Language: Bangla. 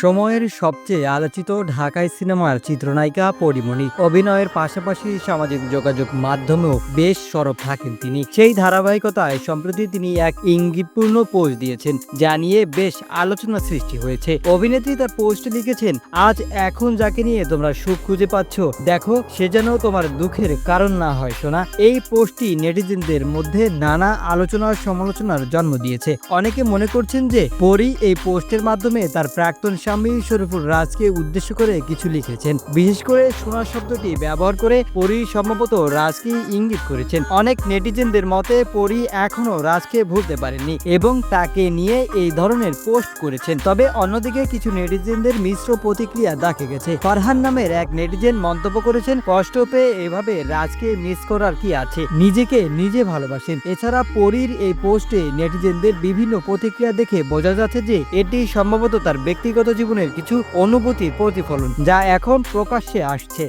সময়ের সবচেয়ে আলোচিত ঢাকায় সিনেমার চিত্রনায়িকা পরিমণি। অভিনয়ের পাশাপাশি সামাজিক যোগাযোগ মাধ্যমেও বেশ সরব থাকেন তিনি। সেই ধারাবাহিকতায় সম্প্রতি তিনি এক ইঙ্গিতপূর্ণ পোস্ট দিয়েছেন, যা নিয়ে বেশ আলোচনা সৃষ্টি হয়েছে। অভিনেত্রী তার পোস্টে লিখেছেন, আজ এখন যাকে নিয়ে তোমরা সুখ খুঁজে পাচ্ছ, দেখো, সে যেন তোমার দুঃখের কারণ না হয় শোনা এই পোস্টটি নেটিজেনদের মধ্যে নানা আলোচনার সমালোচনার জন্ম দিয়েছে। অনেকে মনে করছেন যে পরি এই পোস্টের মাধ্যমে তার প্রাক্তন স্বামী শরীফুল রাজকে উদ্দেশ্য করে কিছু লিখেছেন। বিশেষ করে সোনা শব্দটি ব্যবহার করে পরি সম্ভবত রাজকে ইঙ্গিত করেছেন। অনেক নেটিজেনদের মতে পরি এখনও রাজকে ভুলতে পারেননি এবং তাকে নিয়ে এই ধরনের পোস্ট করেছেন। তবে অন্যদিকে কিছু নেটিজেনদের মিশ্র প্রতিক্রিয়া দেখা গেছে। ফারহান নামের এক নেটিজেন মন্তব্য করেছেন, কষ্ট পেয়ে এভাবে রাজকে মিস করার কি আছে? নিজেকে নিজে ভালোবাসেন। এছাড়া পরীর এই পোস্টে নেটিজেনদের বিভিন্ন প্রতিক্রিয়া দেখে বোঝা যাচ্ছে যে এটি সম্ভবত তার ব্যক্তিগত জীবনের কিছু অনুভূতির প্রতিফলন যা এখন প্রকাশ্যে আসছে।